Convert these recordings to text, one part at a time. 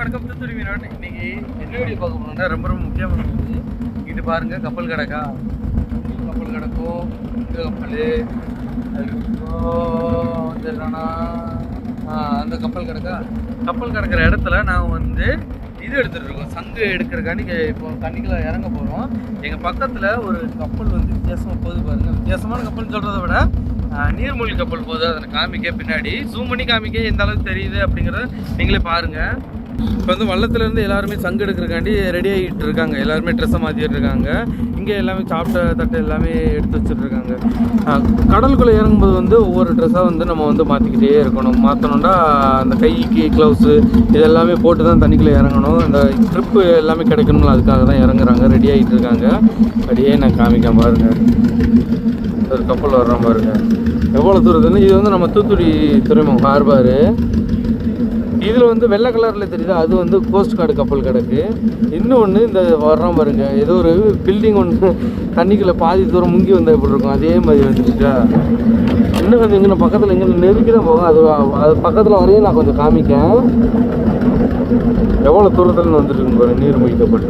வணக்கம் தூத்துக்குடி மீனவன் இன்னைக்கு என்ன வீடியோ பார்க்க போறோம்னா ரொம்ப ரொம்ப முக்கியமானது இங்கிட்டு பாருங்க கப்பல் கிடக்கா. கப்பல் கிடக்கும். இந்த கப்பல். அதுக்கப்புறம் அந்த கப்பல் கிடக்கா. கப்பல் கிடக்கிற இடத்துல நாங்கள் வந்து இது எடுத்துகிட்டு இருக்கோம். சங்கு எடுக்கிறக்காண்டி இப்போ தண்ணிக்குள்ள இறங்க போகிறோம் எங்கள் பக்கத்தில் ஒரு கப்பல் வந்து வித்தியாசமாக போகுது பாருங்கள் வித்தியாசமான கப்பல்னு சொல்கிறத விட நீர்மூழ்கி கப்பல் போகுது. அதை காமிக்க பின்னாடி. ஜூம் பண்ணி காமிக்க எந்த அளவுக்கு தெரியுது அப்படிங்கிறத நீங்களே பாருங்கள் இப்போ வந்து வள்ளத்துலேருந்து எல்லாருமே சங்கு எடுக்கிறக்காண்டி ரெடி ஆகிட்டு இருக்காங்க. எல்லாருமே ட்ரெஸ்ஸை மாற்றிட்டு இருக்காங்க. இங்கே எல்லாமே சாப்பிட்ட தட்டை எல்லாமே எடுத்து வச்சுட்ருக்காங்க கடலுக்குள்ளே இறங்கும்போது வந்து ஒவ்வொரு ட்ரெஸ்ஸாக வந்து நம்ம வந்து மாற்றிக்கிட்டே இருக்கணும். மாற்றணும்னா அந்த கைக்கு க்ளவுஸு இது எல்லாமே போட்டு தான் தண்ணிக்குள்ளே இறங்கணும். இந்த ட்ரிப்பு எல்லாமே கிடைக்கணும்ல அதுக்காக தான் இறங்குறாங்க. ரெடி ஆகிட்டு இருக்காங்க. அப்படியே நான் காமிக்க பாருங்க. ஒரு கப்பல் வர்ற பாருங்க. எவ்வளோ தூரத்துன்னு இது வந்து நம்ம தூத்துக்குடி துறைமுகம் ஹார்பாரு இதில் வந்து வெள்ளை கலரில் தெரியுது? அது வந்து கோஸ்ட் கார்டு கப்பல் கிடக்கு. இன்னொன்று இந்த வர்றோம் பாருங்க. ஏதோ ஒரு பில்டிங் ஒன்று தண்ணிக்குள்ளே பாதி தூரம் முங்கி வந்தால் எப்படி இருக்கும்? அதே மாதிரி வந்துருச்சா? இன்னும் கொஞ்சம் இங்கே பக்கத்தில் இங்கே நெருக்கி தான் போகும். அது அது பக்கத்தில் வரையும் நான் கொஞ்சம் காமிக்கேன். எவ்வளோ தூரத்தில் வந்துருக்குன்னு பாருங்கள் நீர் கப்பல்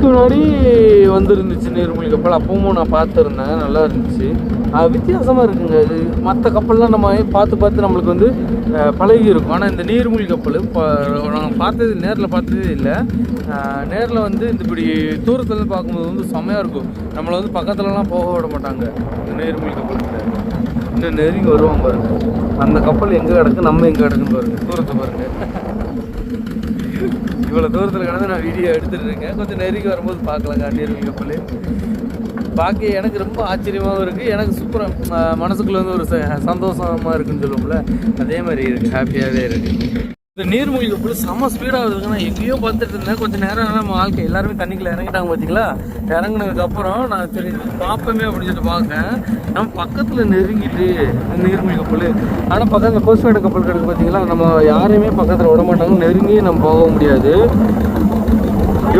இதுக்கு முன்னாடி வந்துருந்துச்சு நீர்மூழ்கி கப்பல். அப்பவும் நான் பார்த்துருந்தேன் நல்லா இருந்துச்சு. அது வித்தியாசமாக இருக்குங்க. இது மற்ற கப்பல்லாம் நம்ம பார்த்து பார்த்து நம்மளுக்கு வந்து பழகி இருக்கும் ஆனால் இந்த நீர்மூழ்கி கப்பல் இப்போ நாங்கள் பார்த்தது நேரில் பார்த்ததே இல்லை. நேரில் வந்து இந்த இப்படி தூரத்துலேருந்து பார்க்கும்போது வந்து செம்மையாக இருக்கும். நம்மளை வந்து பக்கத்துலலாம் போக விட மாட்டாங்க இந்த நீர்மூழ்கி கப்பலுக்கு இன்னும் நெருங்கி வருவாங்க பாருங்க. அந்த கப்பல் எங்கே கிடக்கு நம்ம எங்கே கிடக்குன்னு பாருங்க. தூரத்தை பாருங்கள் இவ்வளோ தூரத்தில் கிடந்து நான் வீடியோ எடுத்துகிட்டு இருக்கேன். கொஞ்சம் நெருங்கி வரும்போது பார்க்கலாம் காண்டியர்கள் கப்பல் பார்க்க எனக்கு ரொம்ப ஆச்சரியமாகவும் இருக்குது எனக்கு சூப்பராக மனசுக்குள்ளே வந்து ஒரு ச- சந்தோஷமா இருக்குன்னு சொல்லுவோம்ல. அதே மாதிரி இருக்குது ஹாப்பியாகவே இருக்குது இந்த நீர்மூழ்கி கப்பல் செம்ம ஸ்பீடாக வருதுங்க நான் எங்கேயோ பார்த்துட்டு இருந்தேன். கொஞ்சம் நேரம் நம்ம வாழ்க்கை எல்லாருமே தண்ணிக்குள்ள இறங்கிட்டாங்க பார்த்தீங்களா இறங்கினதுக்கப்புறம் நான் சரி பார்ப்போமே அப்படின்னு சொல்லிட்டு பார்க்கேன் நம்ம பக்கத்தில் நெருங்கிட்டு இந்த நீர்மூழ்கி கப்பல் ஆனால் பக்கத்தில் கோஸ்ட் கார்டு கப்பல் கிடக்கு பார்த்தீங்களா நம்ம யாரையுமே பக்கத்தில் விட மாட்டாங்க. நெருங்கி நம்ம போக முடியாது.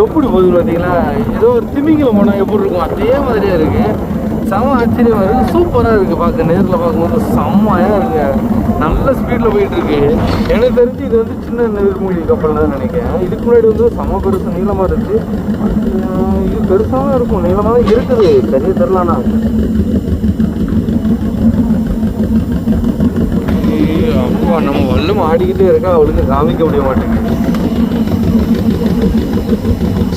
எப்படி போகுது பார்த்தீங்களா ஏதோ ஒரு திமிங்கில் போனால் எப்படி இருக்கும்? அதே மாதிரியே இருக்குது செம ஆச்சரியமாக இருக்குது சூப்பராக இருக்குது பார்க்க நேரில் பார்க்கும்போது செம்மையாக இருக்கு. நல்ல ஸ்பீடில் போயிட்டுருக்கு. எனக்கு தெரிஞ்சு இது வந்து சின்ன நீர்மூழ்கி கப்பல் தான் நினைக்கிறேன். இதுக்கு முன்னாடி வந்து செம பெருசு நீளமாக இருந்துச்சு. இது பெருசாக இருக்கும். நீளமாக தான் இருக்குது சரியாக தெரிலண்ணா அப்பா நம்ம வல்லும் ஆடிக்கிட்டே இருக்கா? அவளுக்கு காமிக்க முடிய மாட்டேங்குது.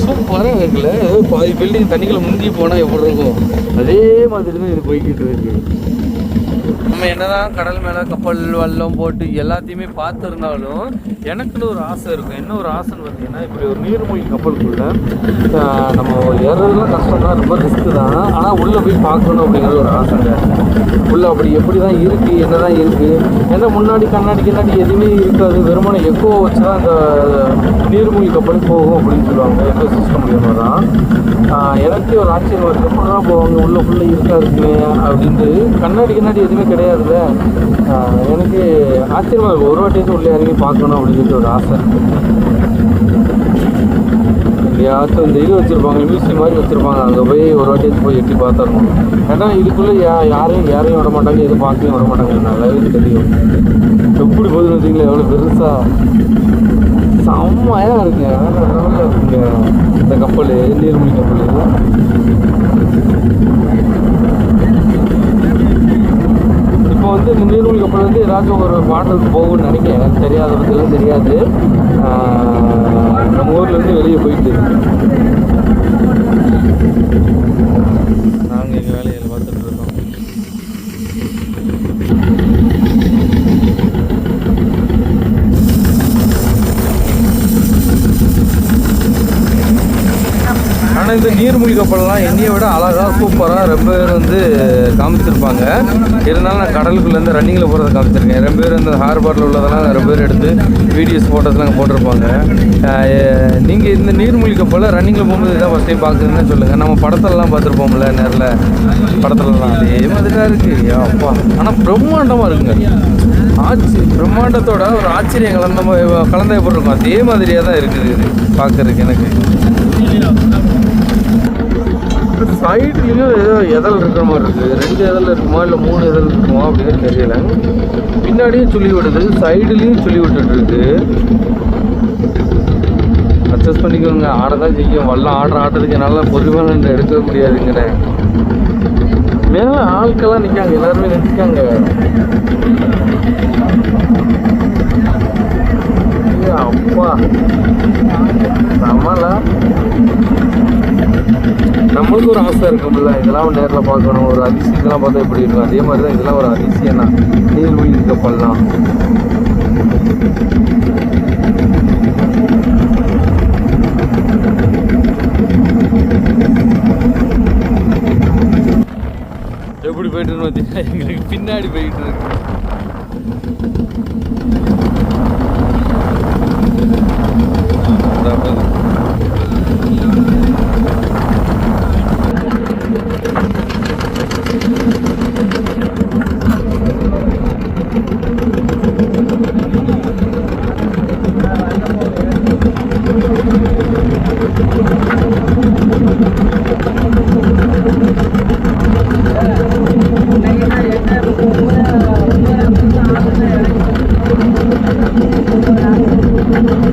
சூப்பராக இருக்குல்ல பாதி பில்டிங் தண்ணிக்குள்ளே முந்தி போனால் எப்படி இருக்கும்? அதே மாதிரி தான் இது போய்கிட்டு இருக்கு. நம்ம என்னதான் கடல் மேலே கப்பல் வல்லம் போட்டு எல்லாத்தையுமே பார்த்துருந்தாலும் எனக்குன்னு ஒரு ஆசை இருக்கும். என்ன ஒரு ஆசைன்னு பார்த்தீங்கன்னா இப்படி ஒரு நீர்மூழ்கி கப்பலுக்குள்ள நம்ம ஏறதுலாம் கஷ்டம் தான் ரொம்ப ரிஸ்க்கு தான். ஆனால் உள்ளே போய் பார்க்கணும் அப்படிங்கிற ஒரு ஆசைங்க உள்ள அப்படி எப்படி தான் இருக்குது என்ன தான் இருக்குது ஏன்னா முன்னாடி கண்ணாடி கண்ணாடி எதுவுமே இருக்காது. வெறுமனை எக்கோ வச்சு தான் அந்த நீர்மூழ்கி கப்பல் போகும் அப்படின்னு சொல்லுவாங்க. எக்கோ சிஸ்டம் மூலியமாக தான் எனக்கே ஒரு ஆச்சரியம் வருது. போவாங்க? உள்ளே ஃபுல்லாக இருக்கா இருக்குமே அப்படின்ட்டு. கண்ணாடி கண்ணாடி எதுவுமே கிடையாது. கிடையாதுல்ல? எனக்கு ஆச்சரியமாக இருக்கும் ஒரு வாட்டியும் உள்ளே இறங்கி பார்க்கணும் அப்படின்னு சொல்லிட்டு ஒரு ஆசை. எங்கேயாச்சும் இந்த இது வச்சுருப்பாங்க மியூசியம் மாதிரி வச்சுருப்பாங்க. அங்கே போய் ஒரு வாட்டியும் போய் எட்டி பார்த்துருக்கணும் ஏன்னா இதுக்குள்ளே யா யாரையும் யாரையும் விட மாட்டாங்க. எதுவும் பார்க்கவும் விட மாட்டாங்க. நல்லாவே தெரியும். எப்படி போகுதுன்னு வச்சிங்களேன் எவ்வளோ பெருசாக செம்மையாக இருக்குங்க. வேற இருக்குங்க. இந்த கப்பல் நீர்மூழ்கி கப்பல் இப்போ வந்து இந்த நீர்மூழ்கி கப்பல் வந்து ஏதாச்சும் ஒரு பாடலுக்கு போகும்னு நினைக்கிறேன். எனக்கு தெரியாத பற்றிலாம் தெரியாது. நம்ம ஊர்லேருந்து வெளியே போயிட்டு. இருக்கு ஆனால் இந்த நீர்மூழ்கி கப்பல்லாம் என்னையை விட அழகாக சூப்பராக ரொம்ப பேர் வந்து காமிச்சிருப்பாங்க. இருந்தாலும் நான் கடலுக்குள்ளேருந்து ரன்னிங்கில் போகிறத காமிச்சிருக்கேன். ரொம்ப பேர் இந்த ஹார்பரில் உள்ளதெல்லாம் ரொம்ப பேர் எடுத்து வீடியோஸ் ஃபோட்டோஸ்லாம் போட்டிருப்பாங்க. நீங்கள் இந்த நீர்மூழ்கி கப்பலில் ரன்னிங்கில் போகும்போது இதான் ஃபஸ்ட் டைம் பார்க்குறதுன்னு சொல்லுங்கள் நம்ம படத்திலலாம் பார்த்துருப்போம்ல நேரில். படத்துலலாம் அதே மாதிரி தான் இருக்குது அப்பா. ஆனால் பிரம்மாண்டமாக இருக்குங்க. ஆச்சு பிரம்மாண்டத்தோட ஒரு ஆச்சரியம் கலந்த மா- கலந்த எப்படி இருக்கும் அதே மாதிரியே தான் இருக்குது இது. எனக்கு. சைட்லேயும் ஏதோ எதல் இருக்கிற மாதிரி இருக்குது ரெண்டு எதல் இருக்குமா இல்லை மூணு எதல் இருக்குமா அப்படின்னு தெரியல. பின்னாடியும் சொல்லி விடுது சைடுலேயும் சொல்லி விட்டுட்டு அட்ஜஸ்ட் பண்ணிக்கோங்க. ஆட தான் செய்யும். வல்ல ஆடுற ஆட்டத்துக்கு என்னால் பொறுமையாக நின்று எடுக்க முடியாதுங்கண்ணே மேலே ஆட்கள்லாம் நிற்காங்க எல்லாருமே நிற்காங்க அப்பா. ஒரு ஆசை இருக்கும்ல. இதெல்லாம் நேரில் பார்க்கணும். ஒரு அதிசயம் இதெல்லாம் பார்த்தா எப்படி இருக்கும்? அதே மாதிரி தான் இதெல்லாம் ஒரு அதிசயம் தான் நீர்வீழ்ச்சி கப்பல்லாம் எப்படி போயிட்டுன்னு பார்த்தீங்கன்னா எங்களுக்கு பின்னாடி போயிட்டு இருக்கு.